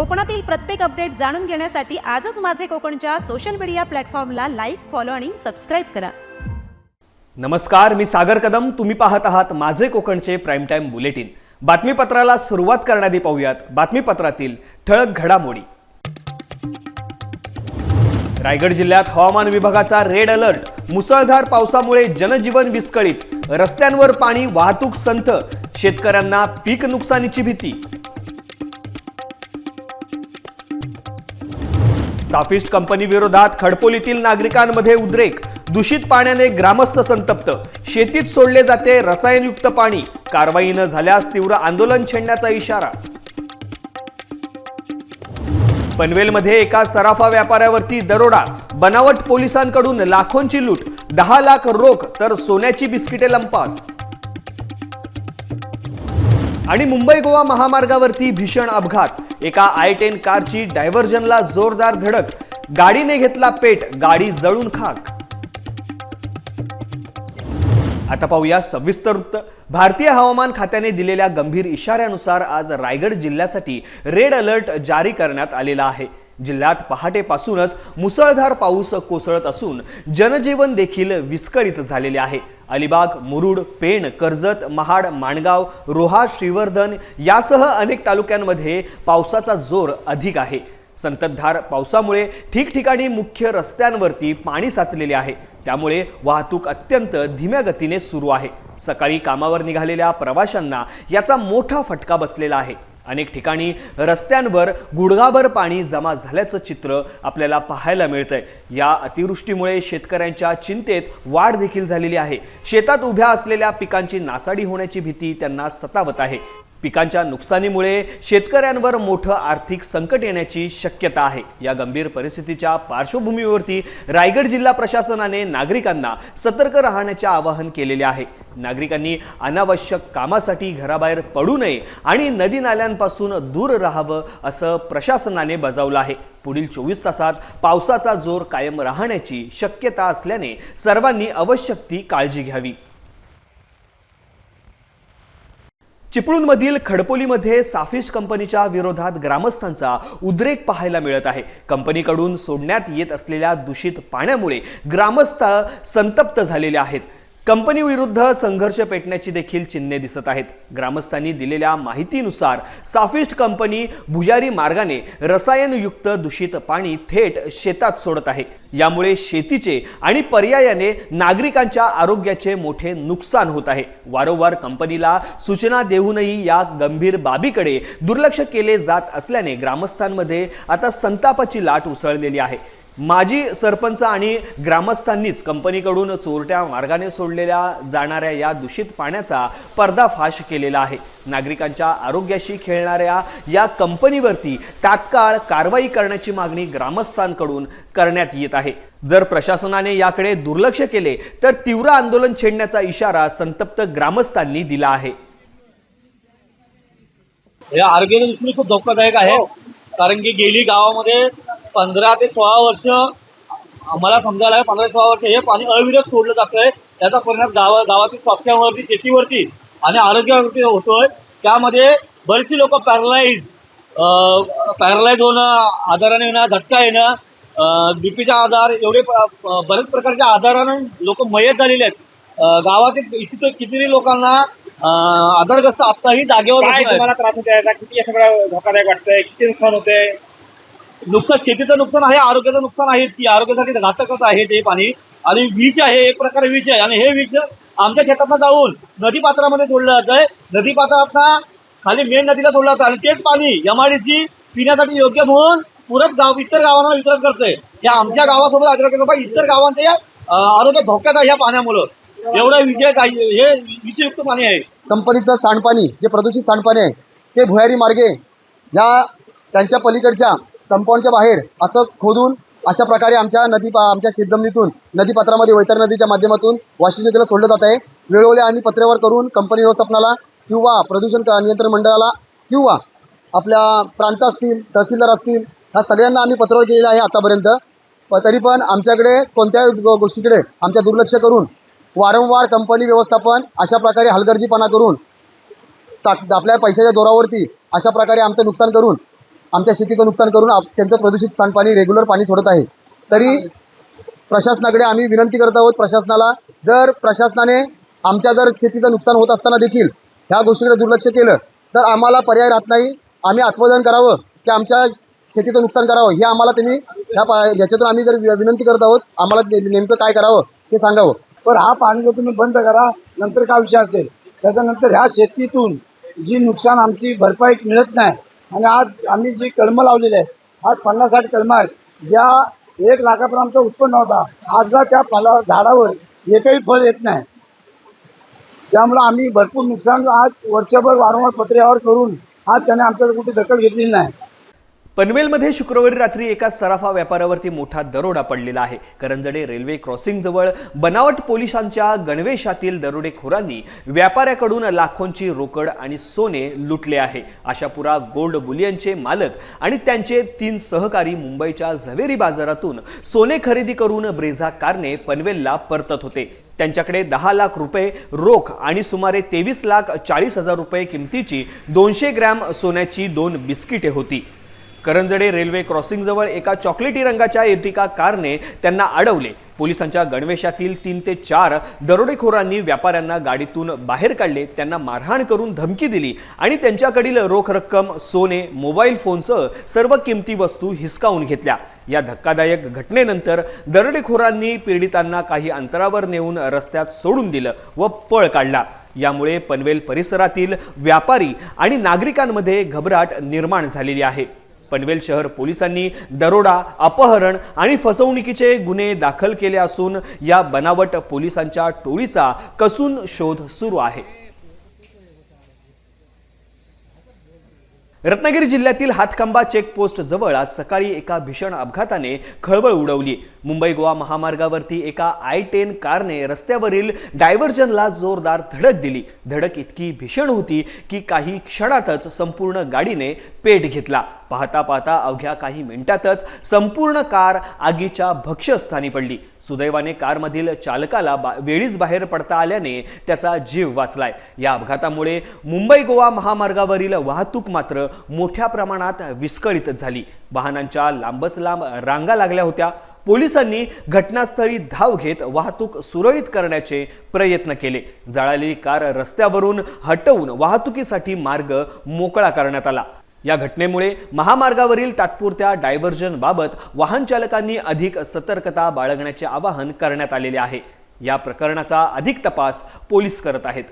कोकणातील प्रत्येक अपडेट जाणून घेण्यासाठी आजच माझे कोकणच्या सोशल मीडिया प्लॅटफॉर्मला लाईक फॉलो आणि सबस्क्राईब करा. नमस्कार मी सागर कदम. तुम्ही पाहत आहात माझे कोकणचे प्राईम टाईम बुलेटिन बातमीपत्राला सुरुवात करण्याआधी पाहूयात. बातमीपत्रातील ठळक घडामोडी. रायगड जिल्ह्यात हवामान विभागाचा रेड अलर्ट मुसळधार पावसामुळे जनजीवन विस्कळीत. रस्त्यांवर पाणी वाहतूक संथ. शेतकऱ्यांना पीक नुकसानीची भीती. साफिस्ट कंपनी विरोधात खडपोलीतील नागरिकांमध्ये उद्रेक. दूषित पाण्याने ग्रामस्थ संतप्त. शेतीत सोडले जाते रसायनयुक्त पाणी. कारवाई न झाल्यास तीव्र आंदोलन छेडण्याचा इशारा. पनवेलमध्ये एका सराफा व्यापाऱ्यावरती दरोडा. बनावट पोलिसांकडून लाखोंची लूट. दहा लाख रोख तर सोन्याची बिस्किटे लंपास. आणि मुंबई गोवा महामार्गावरती भीषण अपघात. एका आय टेन कारची डायव्हर्जनला जोरदार धडक. गाडीने घेतला पेट गाडी जळून खाक. आता पाहूया सविस्तर वृत्त. भारतीय हवामान खात्याने दिलेल्या गंभीर इशाऱ्यानुसार आज रायगड जिल्ह्यासाठी रेड अलर्ट जारी करण्यात आलेला आहे. जिल्ह्यात पहाटेपासूनच मुसळधार पाऊस कोसळत असून जनजीवन देखील विस्कळीत झालेले आहे. अलिबाग मुरुड पेण कर्जत महाड माणगाव रोहा श्रीवर्धन यासह अनेक तालुक्यांमध्ये पावसाचा जोर अधिक आहे. संततधार पावसामुळे ठिकठिकाणी मुख्य रस्त्यांवरती पाणी साचलेले आहे. त्यामुळे वाहतूक अत्यंत धीम्या गतीने सुरू आहे. सकाळी कामावर निघालेल्या प्रवाशांना याचा मोठा फटका बसलेला आहे. अनेक ठिकाणी रस्त्यांवर गुडघाभर पाणी जमा झाल्याचं चित्र आपल्याला पाहायला मिळतंय. या अतिवृष्टीमुळे शेतकऱ्यांच्या चिंतेत वाढ देखील झालेली आहे. शेतात उभ्या असलेल्या पिकांची नासाडी होण्याची भीती त्यांना सतावत आहे. पिकांच्या नुकसानीमुळे शेतकऱ्यांवर मोठं आर्थिक संकट येण्याची शक्यता आहे. या गंभीर परिस्थितीच्या पार्श्वभूमीवरती रायगड जिल्हा प्रशासनाने नागरिकांना सतर्क राहण्याचे आवाहन केलेले आहे. नागरिकांनी अनावश्यक कामासाठी घराबाहेर पडू नये आणि नदी नाल्यांपासून दूर राहावं असं प्रशासनाने बजावलं आहे. पुढील चोवीस तासात पावसाचा जोर कायम राहण्याची शक्यता असल्याने सर्वांनी आवश्यक ती काळजी घ्यावी. चिपळूणमधील खडपोलीमध्ये साफिस्ट कंपनीच्या विरोधात ग्रामस्थांचा उद्रेक पाहायला मिळत आहे. कंपनीकडून सोडण्यात येत असलेल्या दूषित पाण्यामुळे ग्रामस्थ संतप्त झालेले आहेत. कंपनी विरुद्ध संघर्ष पेटण्याची देखील चिन्हे दिसत आहेत. ग्रामस्थांनी दिलेल्या माहितीनुसार साफिस्ट कंपनी भुयारी मार्गाने रसायनयुक्त दूषित पाणी थेट शेतात सोडत आहे. यामुळे शेतीचे आणि पर्यायाने नागरिकांच्या आरोग्याचे मोठे नुकसान होत आहे. वारंवार कंपनीला सूचना देऊनही या गंभीर बाबीकडे दुर्लक्ष केले जात असल्याने ग्रामस्थांमध्ये आता संतापाची लाट उसळलेली आहे. माजी सरपंच आणि ग्रामस्थांनीच कंपनीकडून चोरट्या मार्गाने सोडलेल्या जाणाऱ्या या दूषित पाण्याचा पर्दाफाश केलेला आहे. नागरिकांच्या आरोग्याशी खेळणाऱ्या या कंपनीवरती तात्काळ कारवाई करण्याची मागणी ग्रामस्थांकडून करण्यात येत आहे. जर प्रशासनाने याकडे दुर्लक्ष केले तर तीव्र आंदोलन छेडण्याचा इशारा संतप्त ग्रामस्थांनी दिला आहे. हे आरोग्याच्या दृष्टीने खूप धोकादायक आहे. कारण की गेली गावामध्ये पंधरा ते सोळा वर्ष आम्हाला समजायला आहे पंधरा ते सोळा वर्ष हे पाणी अविरत सोडलं जातंय. त्याचा परिणाम गावा गावातील स्वास्थ्यावरती शेतीवरती आणि आरोग्यावरती होतोय. त्यामध्ये बरीचशी लोक पॅरलाइज पॅरलाइज होणं आजाराने येणं झटका येणं बीपीचा आजार एवढे बरेच प्रकारच्या आजारानं लोक मयत झालेले आहेत. गावातील इथे कितीतरी लोकांना आजारग्रस्त आत्ताही जागेवर त्रास होते याचा किती सगळं धोकादायक वाटतंय? किती नुकसान होते नुकसान शेतीचं नुकसान आहे आरोग्याचं नुकसान आहे की आरोग्यासाठी घातकच आहे ते पाणी. आणि विष आहे एक प्रकारे विष आहे. आणि हे विष आमच्या शेतातनं जाऊन नदीपात्रामध्ये सोडलं जातंय नदीपात्रातनं खाली मेन नदीला सोडलं जातं. आणि तेच पाणी एमआयडीसी पिण्यासाठी योग्य म्हणून पुरत गाव इतर गावांना वितरण करतंय. या आमच्या गावासोबत आरोग्य इतर गावांच्या आरोग्य धोक्यात आहे या पाण्यामुळं. एवढा विजय हे विषयुक्त पाणी आहे. कंपनीचं सांडपाणी जे प्रदूषित सांडपाणी आहे ते भुयारी मार्गे या त्यांच्या पलीकडच्या कंपाऊंडच्या बाहेर असं खोदून अशा प्रकारे आमच्या नदी आमच्या शेतजमिनीतून नदीपात्रामध्ये वैतर नदीच्या माध्यमातून वाशिम नदीला सोडलं जात आहे. वेळोवेळी आम्ही पत्र्यावर करून कंपनी व्यवस्थापनाला किंवा प्रदूषण नियंत्रण मंडळाला किंवा आपल्या प्रांत असतील तहसीलदार असतील ह्या सगळ्यांना आम्ही पत्रावर केलेलं आहे आतापर्यंत. तरी पण आमच्याकडे कोणत्या गोष्टीकडे आमच्या दुर्लक्ष करून वारंवार कंपनी व्यवस्थापन अशा प्रकारे हलगर्जीपणा करून ता आपल्या पैशाच्या जोरावरती अशा प्रकारे आमचं नुकसान करून आमच्या शेतीचं नुकसान करून आप- त्यांचं प्रदूषित सांडपाणी रेग्युलर पाणी सोडत आहे. तरी प्रशासनाकडे आम्ही विनंती करत आहोत प्रशासनाला जर प्रशासनाने आमच्या जर शेतीचं नुकसान होत असताना देखील ह्या गोष्टीकडे दुर्लक्ष केलं तर आम्हाला पर्याय राहत नाही. आम्ही आत्मदहन करावं की आमच्या शेतीचं नुकसान करावं हे आम्हाला तुम्ही ह्या याच्यातून आम्ही जर विनंती करत आहोत आम्हाला नेमकं काय करावं ते सांगावं. पण हा पाणी जर तुम्ही बंद करा नंतर काय विषय असेल? त्याच्यानंतर ह्या शेतीतून जी नुकसान आमची भरपाई मिळत नाही आणि आज आम्ही जी कलमं लावलेली आहे आज पन्नास साठ कलम आहेत. ज्या एक लाखापर्यंत आमचं उत्पन्न होता आजला त्या फला झाडावर एकही फळ येत नाही. त्यामुळं आम्ही भरपूर नुकसान आज वर्षभर वारंवार पत्र्यावर करून आज त्याने आमच्याकडे कुठे दखल घेतलेली नाही. पनवेलमध्ये शुक्रवारी रात्री एका सराफा व्यापारावरती मोठा दरोडा पडलेला आहे. करंजडे रेल्वे क्रॉसिंग जवळ बनावट पोलिसांच्या गणवेशातील दरोडेखोरांनी व्यापाऱ्याकडून लाखोंची रोकड आणि सोने लुटले आहे. आशापुरा गोल्ड बुलियनचे मालक आणि त्यांचे तीन सहकारी मुंबईच्या झवेरी बाजारातून सोने खरेदी करून ब्रेझा कारने पनवेलला परतत होते. त्यांच्याकडे दहा लाख रुपये रोख आणि सुमारे तेवीस लाख चाळीस हजार रुपये किमतीची दोनशे ग्रॅम सोन्याची दोन बिस्किटे होती. करंजडे रेल्वे क्रॉसिंगजवळ एका चॉकलेटी रंगाच्या एर्टिका कारने त्यांना अडवले. पोलिसांच्या गणवेशातील तीन ते चार दरोडेखोरांनी व्यापाऱ्यांना गाडीतून बाहेर काढले. त्यांना मारहाण करून धमकी दिली आणि त्यांच्याकडील रोख रक्कम सोने मोबाईल फोनसह सर्व किमती वस्तू हिसकावून घेतल्या. या धक्कादायक घटनेनंतर दरोडेखोरांनी पीडितांना काही अंतरावर नेऊन रस्त्यात सोडून दिलं व पळ काढला. यामुळे पनवेल परिसरातील व्यापारी आणि नागरिकांमध्ये घबराट निर्माण झालेली आहे. पनवेल शहर पोलिसांनी दरोडा अपहरण आणि फसवणुकीचे गुन्हे दाखल केले असून या बनावट पोलिसांच्या टोळीचा कसून शोध सुरू आहे. रत्नागिरी जिल्ह्यातील हातखंबा चेकपोस्ट जवळ आज सकाळी एका भीषण अपघाताने खळबळ उडवली. मुंबई गोवा महामार्गावरती एका आय टेन कारने रस्त्यावरील डायव्हर्जनला जोरदार धडक दिली. धडक इतकी भीषण होती की काही क्षणातच संपूर्ण गाडीने पेट घेतला. पाहता पाहता अवघ्या काही मिनिटातच संपूर्ण कार आगीच्या भक्ष्यस्थानी पडली. सुदैवाने कारमधील चालकाला बा वेळीच बाहेर पडता आल्याने त्याचा जीव वाचलाय. या अपघातामुळे मुंबई गोवा महामार्गावरील वाहतूक मात्र मोठ्या प्रमाणात विस्कळीत झाली. वाहनांच्या लांबच लांब रांगा लागल्या होत्या. पोलिसांनी घटनास्थळी धाव घेत वाहतूक सुरळीत करण्याचे प्रयत्न केले. जळालेली कार रस्त्यावरून हटवून वाहतुकीसाठी मार्ग मोकळा करण्यात आला. या घटनेमुळे महामार्गावरील तात्पुरत्या डायव्हर्जन बाबत वाहन चालकांनी अधिक सतर्कता बाळगण्याचे आवाहन करण्यात आलेले आहे. या प्रकरणाचा अधिक तपास पोलीस करत आहेत.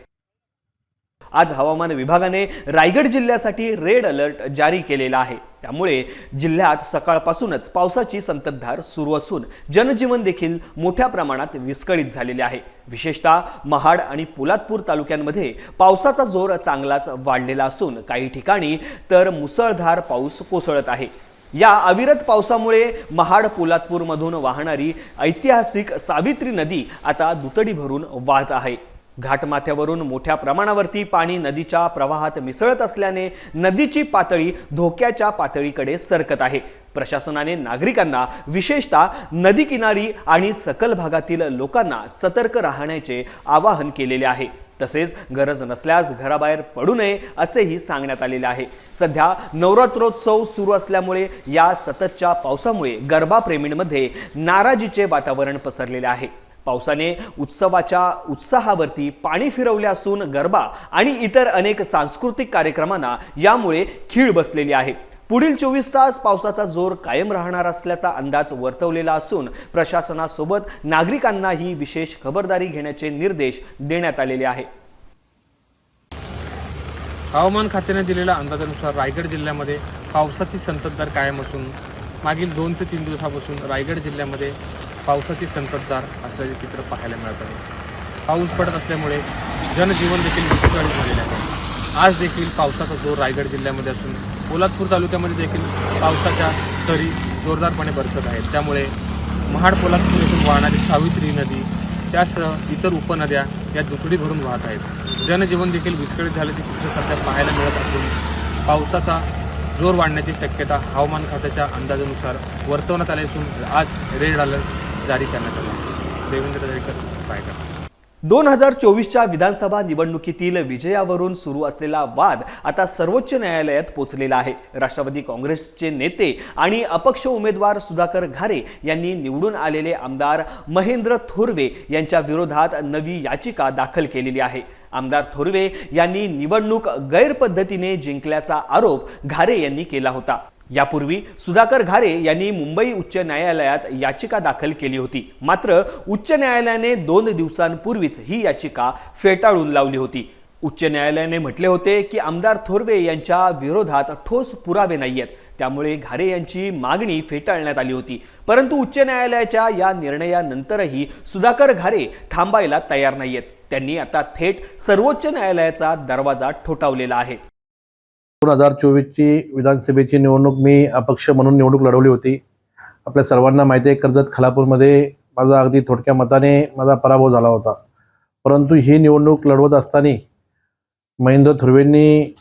आज हवामान विभागाने रायगड जिल्ह्यासाठी रेड अलर्ट जारी केलेला आहे. त्यामुळे जिल्ह्यात सकाळपासूनच पावसाची संततधार सुरू असून जनजीवन देखील मोठ्या प्रमाणात विस्कळीत झालेले आहे. विशेषतः महाड आणि पोलादपूर तालुक्यांमध्ये पावसाचा जोर चांगलाच वाढलेला असून काही ठिकाणी तर मुसळधार पाऊस कोसळत आहे. या अविरत पावसामुळे महाड पोलादपूरमधून वाहणारी ऐतिहासिक सावित्री नदी आता दुतडी भरून वाहत आहे. घाटमाथ्यावरून मोठ्या प्रमाणावरती पाणी नदीच्या प्रवाहात मिसळत असल्याने नदीची पातळी धोक्याच्या पातळीकडे सरकत आहे. प्रशासनाने नागरिकांना विशेषतः नदी किनारी आणि सकल भागातील लोकांना सतर्क राहण्याचे आवाहन केलेले आहे. तसेच गरज नसल्यास घराबाहेर पडू नये असेही सांगण्यात आलेले आहे. सध्या नवरात्रोत्सव सुरू असल्यामुळे या सततच्या पावसामुळे गरबा प्रेमींमध्ये नाराजीचे वातावरण पसरलेले आहे. पावसाने उत्सवाच्या उत्साहावरती पाणी फिरवले असून गरबा आणि इतर अनेक सांस्कृतिक कार्यक्रमांना यामुळे खीळ बसलेली आहे. पुढील चोवीस तास पावसाचा जोर कायम राहणार असल्याचा अंदाज वर्तवलेला असून प्रशासनासोबत नागरिकांनाही विशेष खबरदारी घेण्याचे निर्देश देण्यात आलेले आहे. हवामान खात्याने दिलेल्या अंदाजानुसार रायगड जिल्ह्यामध्ये पावसाची संततधार कायम असून मागील दोन ते तीन दिवसापासून रायगड जिल्ह्यामध्ये पावसाची संततधार असल्याचे चित्र पाहायला मिळत आहे. पाऊस पडत असल्यामुळे जनजीवन देखील विस्कळीत झालेले आहे. आज देखील पावसाचा जोर रायगड जिल्ह्यामध्ये असून पोलादपूर तालुक्यामध्ये देखील पावसाच्या सरी जोरदारपणे बरसत आहेत. त्यामुळे महाड पोलादपूर येथून वाहणारी सावित्री नदी त्यासह इतर उपनद्या या दुकडी भरून वाहत आहेत. जनजीवन देखील विस्कळीत झाल्याचे चित्र सध्या पाहायला मिळत असून पावसाचा जोर वाढण्याची शक्यता हवामान खात्याच्या अंदाजानुसार वर्तवण्यात आली असून आज रेड अलर्ट जारी करण्यात आला देवेंद्र दरेकर पायकर दोन हजार चोवीसच्या विधानसभा निवडणुकीतील विजयावरून सुरू असलेला वाद आता सर्वोच्च न्यायालयात पोचलेला आहे. राष्ट्रवादी काँग्रेसचे नेते आणि अपक्ष उमेदवार सुधाकर घारे यांनी निवडून आलेले आमदार महेंद्र थोरवे यांच्या विरोधात नवी याचिका दाखल केलेली आहे. आमदार थोरवे यांनी निवडणूक गैरपद्धतीने जिंकल्याचा आरोप घारे यांनी केला होता. यापूर्वी सुधाकर घारे यांनी मुंबई उच्च न्यायालयात याचिका दाखल केली होती. मात्र उच्च न्यायालयाने दोन दिवसांपूर्वीच ही याचिका फेटाळून लावली होती. उच्च न्यायालयाने म्हटले होते की आमदार थोरवे यांच्या विरोधात ठोस पुरावे नाहीयेत. त्यामुळे घारे यांची मागणी फेटाळण्यात आली होती. परंतु उच्च न्यायालयाच्या या निर्णयानंतरही सुधाकर घारे थांबायला तयार नाहीयेत. त्यांनी आता थेट सर्वोच्च न्यायालयाचा दरवाजा ठोठावलेला आहे. दोन हजार चोवीसची विधानसभेची निवडणूक मी अपक्ष म्हणून निवडणूक लढवली होती. आपल्या सर्वांना माहिती आहे कर्जत खलापूरमध्ये माझा अगदी थोडक्या मताने माझा पराभव झाला होता. परंतु ही निवडणूक लढवत असताना महेंद्र थुर्वेंनी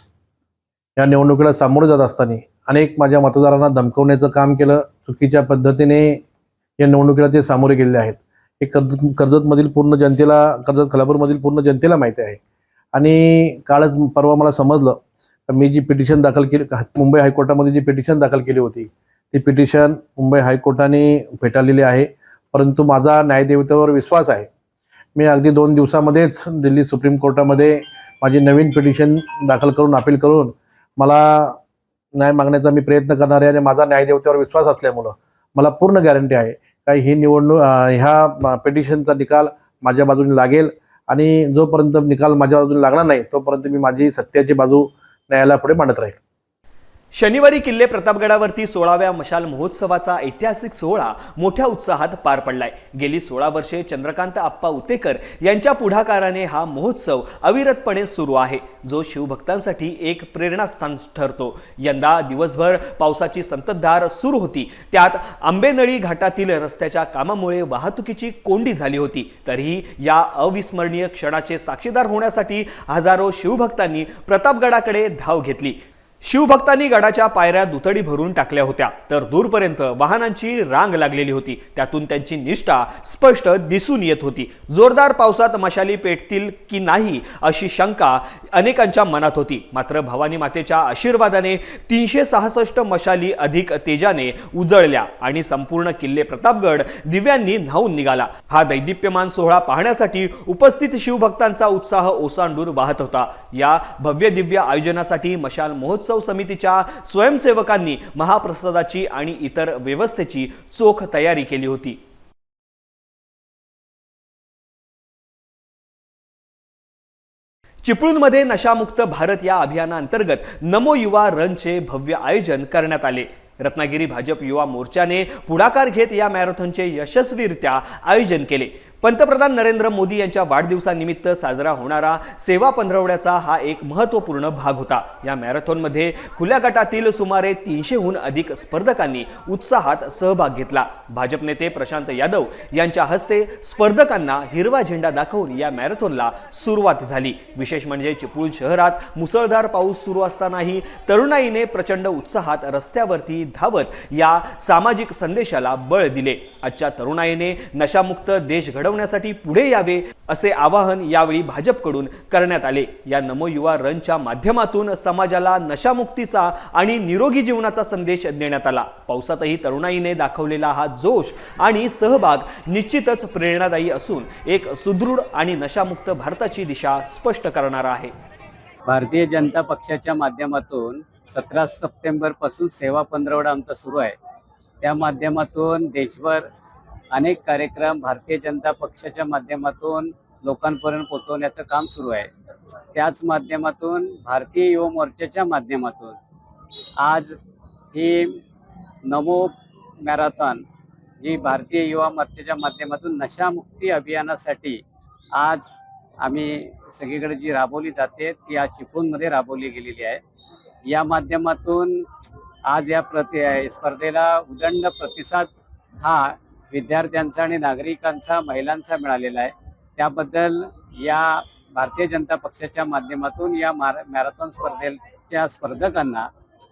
या निवडणुकीला सामोरं जात असताना अनेक माझ्या मतदारांना धमकवण्याचं काम केलं. चुकीच्या पद्धतीने या निवडणुकीला ते सामोरे गेलेले आहेत. हे कर्जत कर्जतमधील पूर्ण जनतेला कर्जत खलापूरमधील पूर्ण जनतेला माहिती आहे. आणि कालच परवा मला समजलं मी जी पिटिशन दाखल केली मुंबई हायकोर्टामध्ये जी पिटिशन दाखल केली होती ती पिटिशन मुंबई हायकोर्टाने फेटाळलेली आहे. परंतु माझा न्यायदेवतेवर विश्वास आहे. मी अगदी दोन दिवसामध्येच दिल्ली सुप्रीम कोर्टामध्ये माझी नवीन पिटिशन दाखल करून अपील करून मला न्याय मागण्याचा मी प्रयत्न करणार आहे आणि माझा न्यायदेवतेवर विश्वास असल्यामुळं मला पूर्ण गॅरंटी आहे. काही ही निवडणूक ह्या पिटिशनचा निकाल माझ्या बाजूने लागेल आणि जोपर्यंत निकाल माझ्या बाजूने लागणार नाही तोपर्यंत मी माझी सत्याची बाजू నేల పొడి మండుతున్నాయి शनिवारी किल्ले प्रतापगडावरती सोळाव्या मशाल महोत्सवाचा ऐतिहासिक सोहळा मोठ्या उत्साहात पार पडलाय. गेली सोळा वर्षे चंद्रकांत आप्पा उतेकर यांच्या पुढाकाराने हा महोत्सव अविरतपणे सुरू आहे. जो शिवभक्तांसाठी एक प्रेरणास्थान ठरतो. यंदा दिवसभर पावसाची संततधार सुरू होती. त्यात आंबेनळी घाटातील रस्त्याच्या कामामुळे वाहतुकीची कोंडी झाली होती. तरीही या अविस्मरणीय क्षणाचे साक्षीदार होण्यासाठी हजारो शिवभक्तांनी प्रतापगडाकडे धाव घेतली. शिवभक्तांनी गडाच्या पायऱ्या दुतडी भरून टाकल्या होत्या. तर दूरपर्यंत वाहनांची रांग लागलेली होती. त्यातून त्यांची निष्ठा स्पष्ट दिसून येत होती. जोरदार पावसात मशाली पेटतील की नाही अशी शंका अनेकांच्या मनात होती. मात्र भवानी मातेच्या आशीर्वादाने तीनशे सहासष्ट मशाली अधिक तेजाने उजळल्या आणि संपूर्ण किल्ले प्रतापगड दिव्यांनी न्हावून निघाला. हा दैदिप्यमान सोहळा पाहण्यासाठी उपस्थित शिवभक्तांचा उत्साह ओसांडून वाहत होता. या भव्य दिव्य आयोजनासाठी मशाल महोत्सव समितीच्या स्वयंसेवकांनी महाप्रसादाची आणि इतर व्यवस्थेची चोख तयारी केली होती. चिपळूणमध्ये नशामुक्त भारत या अभियानाअंतर्गत नमो युवा रनचे भव्य आयोजन करण्यात आले. रत्नागिरी भाजप युवा मोर्चाने पुढाकार घेत या मॅरेथॉनचे यशस्वीरित्या आयोजन केले. पंतप्रधान नरेंद्र मोदी यांच्या वाढदिवसानिमित्त साजरा होणारा सेवा पंधरवड्याचा हा एक महत्त्वपूर्ण भाग होता. या मॅरेथॉनमध्ये खुल्या गटातील सुमारे तीनशेहून अधिक स्पर्धकांनी उत्साहात सहभाग घेतला. भाजप नेते प्रशांत यादव यांच्या हस्ते स्पर्धकांना हिरवा झेंडा दाखवून या मॅरेथॉनला सुरुवात झाली. विशेष म्हणजे चिपळूण शहरात मुसळधार पाऊस सुरू असतानाही तरुणाईने प्रचंड उत्साहात रस्त्यावरती धावत या सामाजिक संदेशाला बळ दिले. आजच्या तरुणाईने नशामुक्त देश घडवण्यासाठी पुढे यावे असे आवाहन यावेळी भाजपकडून करण्यात आले. या नमो युवा रनच्या माध्यमातून समाजाला नशामुक्तीचा आणि निरोगी जीवनाचा संदेश देण्यात आला. पावसातही तरुणाईने दाखवलेला हा जोश आणि सहभाग निश्चितच प्रेरणादायी असून एक सुदृढ आणि नशामुक्त भारताची दिशा स्पष्ट करणारा आहे. भारतीय जनता पक्षाच्या माध्यमातून सतरा सप्टेंबरपासून सेवा पंधरवडा आमचा सुरू आहे. त्या माध्यमातून देशभर अनेक कार्यक्रम भारतीय जनता पक्षाच्या माध्यमातून लोकांपर्यंत पोहोचवण्याचं काम सुरू आहे. त्याच माध्यमातून भारतीय युवा मोर्चाच्या माध्यमातून आज ही नमो मॅरेथॉन जी भारतीय युवा मोर्चाच्या माध्यमातून नशामुक्ती अभियानासाठी आज आम्ही सगळीकडे जी राबवली जाते ती आज चिपळूणमध्ये राबवली गेलेली आहे. या माध्यमातून आज या प्रति स्पर्धेला उदंड प्रतिसाद हा विद्यार्थ्यांचा आणि नागरिकांचा महिलांचा मिळालेला आहे. त्याबद्दल या भारतीय जनता पक्षाच्या माध्यमातून या मॅरेथॉन स्पर्धेच्या स्पर्धकांना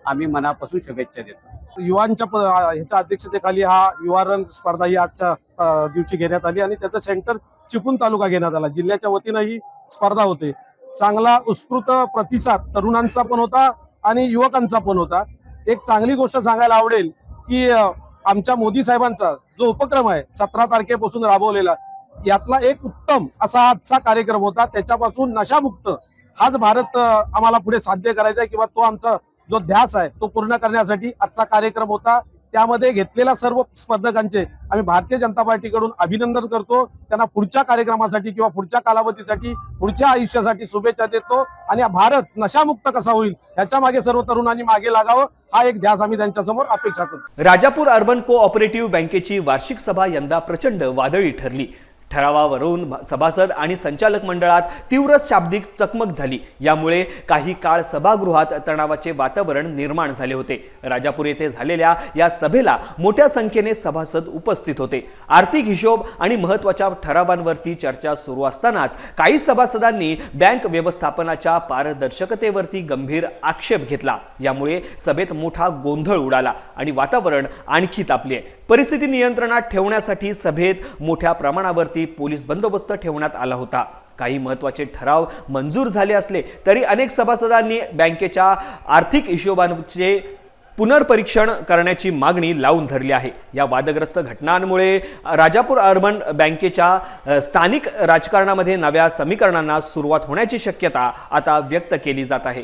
आम्ही मनापासून शुभेच्छा देतो. युवांच्या ह्याच्या अध्यक्षतेखाली हा युवा रन स्पर्धा ही आजच्या दिवशी घेण्यात आली आणि त्याचं सेंटर चिपळूण तालुका घेण्यात आला. जिल्ह्याच्या वतीनं ही स्पर्धा होते. चांगला उत्स्फूर्त प्रतिसाद तरुणांचा पण होता आणि युवकांचा पण होता. एक चांगली गोष्ट सांगायला आवडेल की आमच्या मोदी साहेबांचा जो उपक्रम आहे सतरा तारखेपासून राबवलेला यातला एक उत्तम असा आजचा कार्यक्रम होता. त्याच्यापासून नशामुक्त हाच भारत आम्हाला पुढे साध्य करायचा आहे किंवा तो आमचा जो ध्यास आहे तो पूर्ण करण्यासाठी आजचा कार्यक्रम होता. त्यामध्ये घेतलेल्या सर्व स्पर्धकांचे आम्ही भारतीय जनता पार्टीकडून अभिनंदन करतो. त्यांना पुढच्या कार्यक्रमासाठी किंवा पुढच्या कालावधीसाठी पुढच्या आयुष्यासाठी शुभेच्छा देतो. आणि भारत नशामुक्त कसा होईल ह्याच्या मागे सर्व तरुणांनी मागे लागावं हा एक ध्यास आम्ही त्यांच्यासमोर अपेक्षा करतो. राजापूर अर्बन कोऑपरेटिव्ह बँकेची वार्षिक सभा यंदा प्रचंड वादळी ठरली. ठरावावरून सभासद आणि संचालक मंडळात तीव्र शाब्दिक चकमक झाली. यामुळे काही काळ सभागृहात तणावाचे वातावरण निर्माण झाले होते. राजापूर येथे झालेल्या या सभेला मोठ्या संख्येने सभासद उपस्थित होते. आर्थिक हिशोब आणि महत्त्वाच्या ठरावांवरती चर्चा सुरू असतानाच काही सभासदांनी बँक व्यवस्थापनाच्या पारदर्शकतेवरती गंभीर आक्षेप घेतला. यामुळे सभेत मोठा गोंधळ उडाला आणि वातावरण आणखी तापले. परिस्थिती नियंत्रणात ठेवण्यासाठी सभेत मोठ्या प्रमाणावरती पोलीस बंदोबस्त ठेवण्यात आला होता. काही महत्त्वाचे ठराव मंजूर झाले असले तरी अनेक सभासदांनी बँकेच्या आर्थिक हिशोबांचे पुनर्परीक्षण करण्याची मागणी लावून धरली आहे. या वादग्रस्त घटनांमुळे राजापूर अर्बन बँकेच्या स्थानिक राजकारणामध्ये नव्या समीकरणांना सुरुवात होण्याची शक्यता आता व्यक्त केली जात आहे.